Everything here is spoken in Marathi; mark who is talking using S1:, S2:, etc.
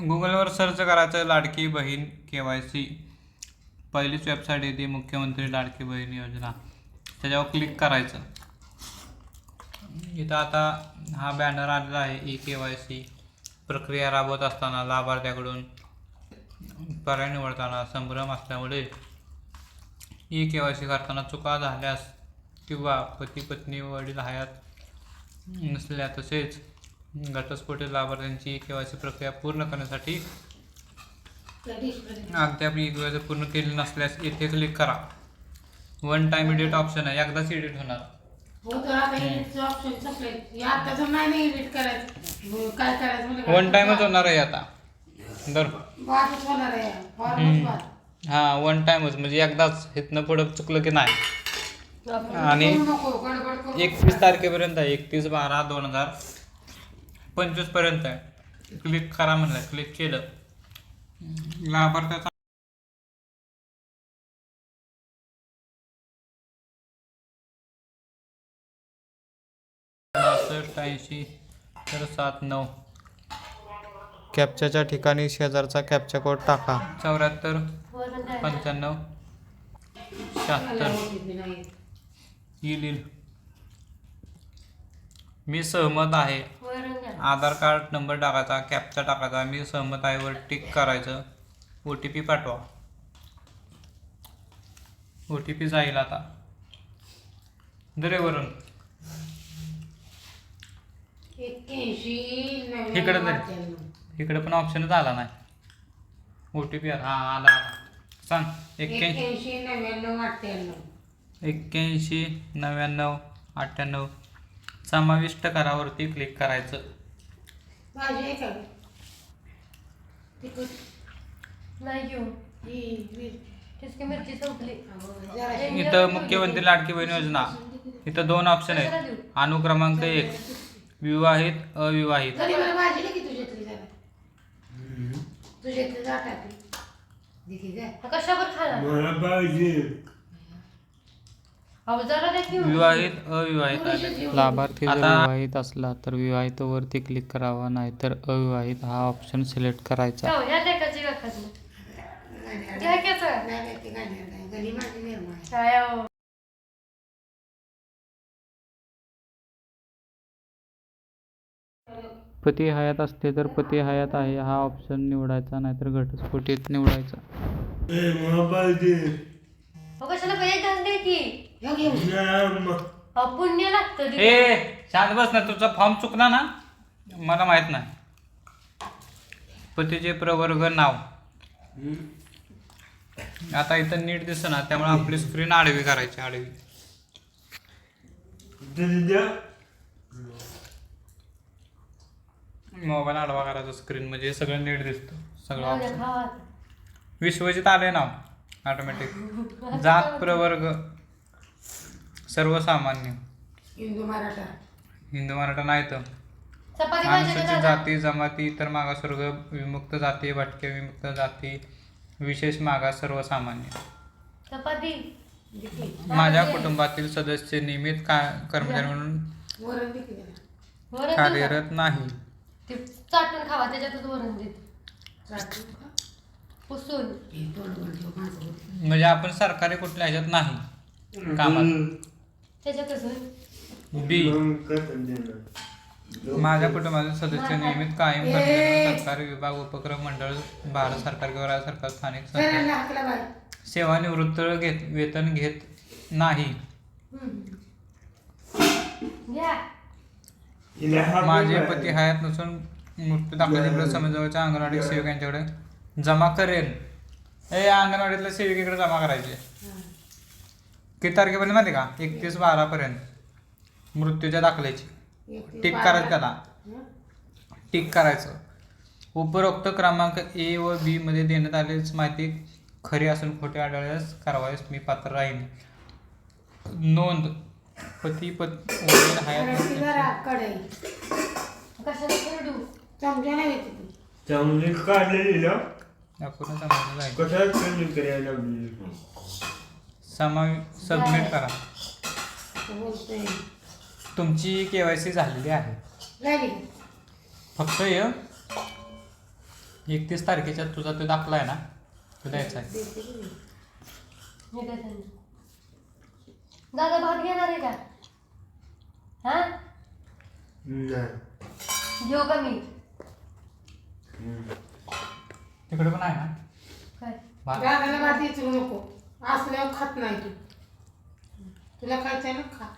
S1: गुगलवर सर्च करायचं Ladki Bahin K Y C. पहिलीच वेबसाईट येते मुख्यमंत्री लाडकी बहीण योजना. त्याच्यावर क्लिक करायचं. इथं आता हा बॅनर आलेला आहे ई के वाय सी. प्रक्रिया राबवत असताना लाभार्थ्याकडून पर्याय निवडताना संभ्रम असल्यामुळे ई के वाय सी करताना चुका झाल्यास किंवा पती पत्नी वडील हयात नसल्या तसेच घटस्फोटित लाभार्थ्यांची के वाय सी प्रक्रिया पूर्ण करण्यासाठी अद्याप ई के वाय सी पूर्ण केली नसल्यास येथे क्लिक करा. वन टाइम एडिट ऑप्शन आहे. एकदाच एडिट होणार.
S2: हो संपलंय हे
S1: वन टाइमच होणार आहे आता. दर हां वन टाइमच म्हणजे एकदाच इथनं पुढं चुकलं की नाही. आणि एकतीस तारखेपर्यंत आहे. एकतीस बारा दोन हजार पंचवीसपर्यंत आहे. क्लिक करा म्हणलं क्लिक केलं. लाभार्थ्याचा बासष्ट ऐंशी तर सात नऊ. कॅप्च्याच्या ठिकाणी शेजारचा कॅप्चा कोड टाका. चौऱ्याहत्तर पंच्याण्णव शहात्तर. येईल. मी सहमत आहे. आधार कार्ड नंबर टाकायचा कॅपचा टाकायचा मी सहमत आहे वर टिक करायचं. ओ टी पी पाठवा. ओ टी पी जाईल आता. दरेवरून इकडे.
S2: अठ्ठ्याण्णव.
S1: इकडे पण ऑप्शनच आला नाही. ओ टी पी हा आला सांग एक्क्याऐंशी
S2: नव्याण्णव अठ्ठ्याण्णव.
S1: एक्क्याऐंशी नव्याण्णव अठ्ठ्याण्णव. समाविष्ट करावरती क्लिक करायचं.
S2: भाजी आहे का
S3: नाही घेऊ.
S2: ही
S3: मिरची संपली.
S1: इथं मुख्यमंत्री लाडकी बहीण योजना. इथं दोन ऑप्शन आहेत. अनुक्रमांक एक विवाहित अविवाहित.
S2: तरी मला भाजी नाही की तुझ्यातली जरा. तुझ्यातली जा टाकली देखी काय
S3: मग कशावर खाणार?
S4: मला पाहिजे
S3: अहो जरा द्या घेऊन
S1: विवाहित अविवाहित आले.
S5: लाभार्थी जर
S1: आता-
S5: विवाहित असला तर विवाहित वरती क्लिक करावा नाहीतर अविवाहित हा ऑप्शन सिलेक्ट करायचा.
S3: हो, घ्या
S2: नाही, नाही, नाही.
S3: काय अहो
S5: पती हयात असले तर पती हयात आहे हा ऑप्शन निवडायचा नाहीतर घटस्फोटीत निवडायचा.
S3: अहो कशाला पाहिजे घास दे की
S2: ह्या घेऊन.
S4: नाही, म-
S3: अहो पुण्य लागतं ते.
S1: ए शांत बस ना तुझा फॉर्म चुकला ना मला माहीत नाही पतीचे प्रवर्ग नाव आता इथं नीट दिसत ना त्यामुळे आपली स्क्रीन आडवी करायची आडवी. मोबाईल आडवा करायचा स्क्रीन म्हणजे हे सगळं नीट दिसतं सगळं
S3: जाऊ द्या,
S1: option.
S3: खावा आता.
S1: विश्वजित आले नाव ऑटोमॅटिक जात प्रवर्ग सर्वसामान्य
S2: हिंदू मराठा
S1: हिंदू मराठा नाही तर
S3: चपाती पाहिजे का
S1: अनुसूचित
S3: दादा?
S1: जाती जमाती इतर मागासवर्ग विमुक्त जाती भटके विमुक्त जाती विशेष मागास सर्वसामान्य
S3: चपाती.
S1: माझ्या कुटुंबातील सदस्य नियमित का कर्मचारी म्हणून
S2: वरण देखी जरा.
S3: वरण देऊ का?
S1: कार्यरत नाही
S3: ते चाटून खावा त्याच्यातच वरण देत
S2: चाटून खा.
S3: पुसून
S2: हे तोंड वर ठेव, माणसं होती.
S1: म्हणजे आपण सरकारी कुठल्या ह्याच्यात नाही कामात बी? माझ्या कुटुंबातील सदस्य नियमित कायम म्हणून सरकारी विभाग उपक्रम मंडळ भारत सरकार किंवा राज्य सरकार स्थानिक सरकार. सेवानिवृत्त घेत वेतन घेत नाही.
S3: घ्या
S4: हा
S1: माझे पती हयात नसून मृत्यू दाखल समजवळच्या अंगणवाडी सेवक यांच्याकडे जमा करेन ए अंगणवाडीतल्या सेविकेकडे जमा करायचे
S2: हा.
S1: किती तारखेपर्यंत माहिती का एकतीस बारापर्यंत मृत्यूच्या दाखल्याची टिक. करायचं त्याला? टिक करायचं उपरोक्त क्रमांक ए व बी मध्ये देण्यात आलेली माहिती खरी असून खोटी आढळल्यास कारवाईस मी पात्र राहीन नोंद पती पत वडील हयात
S2: जराशी
S1: नसल्याचे-
S2: जरा कढई.
S3: कशाला खेळू
S2: चमचा नाही येते ती.
S4: चांगली काढलेली ना
S1: आपण आहे.
S4: कशाला कमी करायला लागली
S1: समा सबमिट करा.
S2: बोलतोय.
S1: तुमची के वाय सी झालेली आहे.
S2: झाली.
S1: फक्त य एकतीस तारखेच्या तुझा तो दाखला आहे ना? तो द्यायचा आहे.
S3: देते की काय दादा भात घेणार आहे का? हा?
S4: नाही.
S3: घेऊ का मी?
S1: तिकडे पण आहे ना?
S3: काय?
S1: भात
S2: दादाला भात विचारू नको. असल्यावर खात नाही तू. तुला खायचं आहे ना? खा.